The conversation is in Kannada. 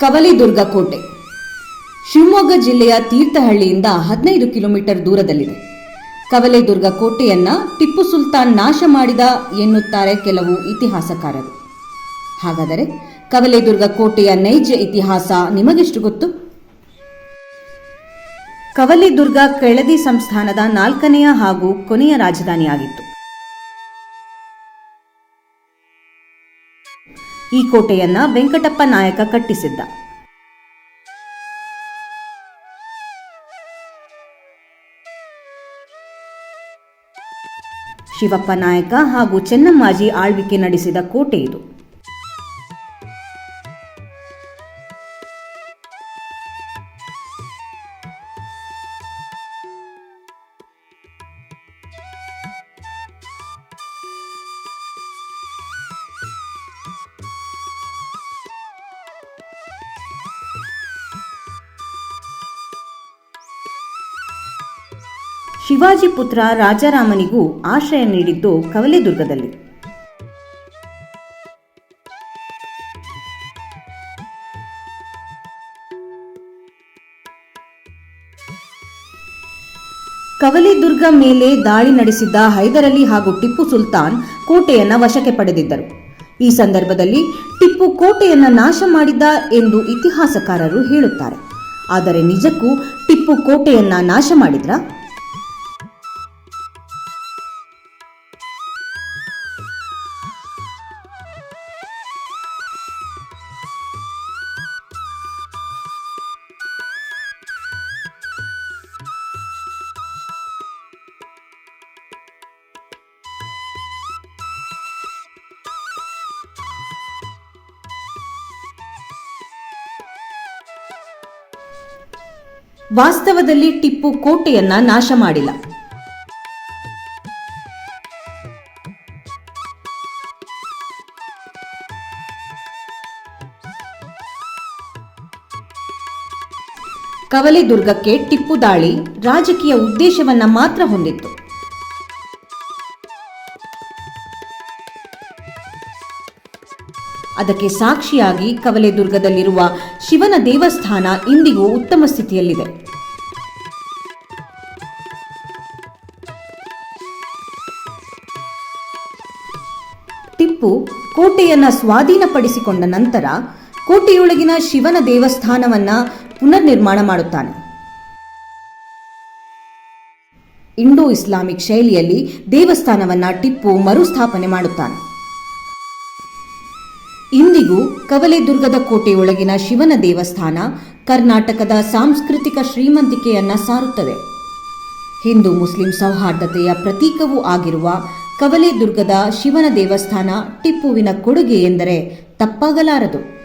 ಕವಲಿದುರ್ಗ ಕೋಟೆ. ಶಿವಮೊಗ್ಗ ಜಿಲ್ಲೆಯ ತೀರ್ಥಹಳ್ಳಿಯಿಂದ ಹದಿನೈದು ಕಿಲೋಮೀಟರ್ ದೂರದಲ್ಲಿದೆ. ಕವಲೆದುರ್ಗ ಕೋಟೆಯನ್ನ ಟಿಪ್ಪು ಸುಲ್ತಾನ್ ನಾಶ ಮಾಡಿದ ಎನ್ನುತ್ತಾರೆ ಕೆಲವು ಇತಿಹಾಸಕಾರರು. ಹಾಗಾದರೆ ಕವಲೆದುರ್ಗ ಕೋಟೆಯ ನೈಜ ಇತಿಹಾಸ ನಿಮಗೆಷ್ಟು ಗೊತ್ತು? ಕವಲೆದುರ್ಗ ಕೆಳದಿ ಸಂಸ್ಥಾನದ ನಾಲ್ಕನೆಯ ಹಾಗೂ ಕೊನೆಯ ರಾಜಧಾನಿಯಾಗಿತ್ತು. ಈ ಕೋಟೆಯನ್ನ ವೆಂಕಟಪ್ಪ ನಾಯಕ ಕಟ್ಟಿಸಿದ್ದ. ಶಿವಪ್ಪ ನಾಯಕ ಹಾಗೂ ಚೆನ್ನಮ್ಮಾಜಿ ಆಳ್ವಿಕೆ ನಡೆಸಿದ ಕೋಟೆ ಇದು. ಶಿವಾಜಿ ಪುತ್ರ ರಾಜಾರಾಮನಿಗೂ ಆಶ್ರಯ ನೀಡಿದ್ದು ಕವಲೆದುರ್ಗದಲ್ಲಿ. ಕವಲೆದುರ್ಗ ಮೇಲೆ ದಾಳಿ ನಡೆಸಿದ್ದ ಹೈದರಲಿ ಹಾಗೂ ಟಿಪ್ಪು ಸುಲ್ತಾನ್ ಕೋಟೆಯನ್ನ ವಶಕ್ಕೆ ಪಡೆದಿದ್ದರು. ಈ ಸಂದರ್ಭದಲ್ಲಿ ಟಿಪ್ಪು ಕೋಟೆಯನ್ನ ನಾಶ ಮಾಡಿದ್ದ ಎಂದು ಇತಿಹಾಸಕಾರರು ಹೇಳುತ್ತಾರೆ. ಆದರೆ ನಿಜಕ್ಕೂ ಟಿಪ್ಪು ಕೋಟೆಯನ್ನ ನಾಶ ಮಾಡಿದ್ರಾ? ವಾಸ್ತವದಲ್ಲಿ ಟಿಪ್ಪು ಕೋಟೆಯನ್ನ ನಾಶ ಮಾಡಿಲ್ಲ. ಕವಲೆದುರ್ಗಕ್ಕೆ ಟಿಪ್ಪು ದಾಳಿ ರಾಜಕೀಯ ಉದ್ದೇಶವನ್ನ ಮಾತ್ರ ಹೊಂದಿತ್ತು. ಅದಕ್ಕೆ ಸಾಕ್ಷಿಯಾಗಿ ಕವಲೆದುರ್ಗದಲ್ಲಿರುವ ಶಿವನ ದೇವಸ್ಥಾನ ಇಂದಿಗೂ ಉತ್ತಮ ಸ್ಥಿತಿಯಲ್ಲಿದೆ. ಟಿಪ್ಪು ಕೋಟೆಯನ್ನ ಸ್ವಾಧೀನಪಡಿಸಿಕೊಂಡ ನಂತರ ಕೋಟೆಯೊಳಗಿನ ಶಿವನ ದೇವಸ್ಥಾನವನ್ನ ಪುನರ್ನಿರ್ಮಾಣ ಮಾಡುತ್ತಾನೆ. ಇಂಡೋ ಇಸ್ಲಾಮಿಕ್ ಶೈಲಿಯಲ್ಲಿ ದೇವಸ್ಥಾನವನ್ನ ಟಿಪ್ಪು ಮರುಸ್ಥಾಪನೆ ಮಾಡುತ್ತಾನೆ. ಇಂದಿಗೂ ಕವಲೆದುರ್ಗದ ಕೋಟೆಯೊಳಗಿನ ಶಿವನ ದೇವಸ್ಥಾನ ಕರ್ನಾಟಕದ ಸಾಂಸ್ಕೃತಿಕ ಶ್ರೀಮಂತಿಕೆಯನ್ನ ಸಾರುತ್ತದೆ. ಹಿಂದೂ ಮುಸ್ಲಿಂ ಸೌಹಾರ್ದತೆಯ ಪ್ರತೀಕವೂ ಆಗಿರುವ ಕವಲೆದುರ್ಗದ ಶಿವನ ದೇವಸ್ಥಾನ ಟಿಪ್ಪುವಿನ ಕೊಡುಗೆ ಎಂದರೆ ತಪ್ಪಾಗಲಾರದು.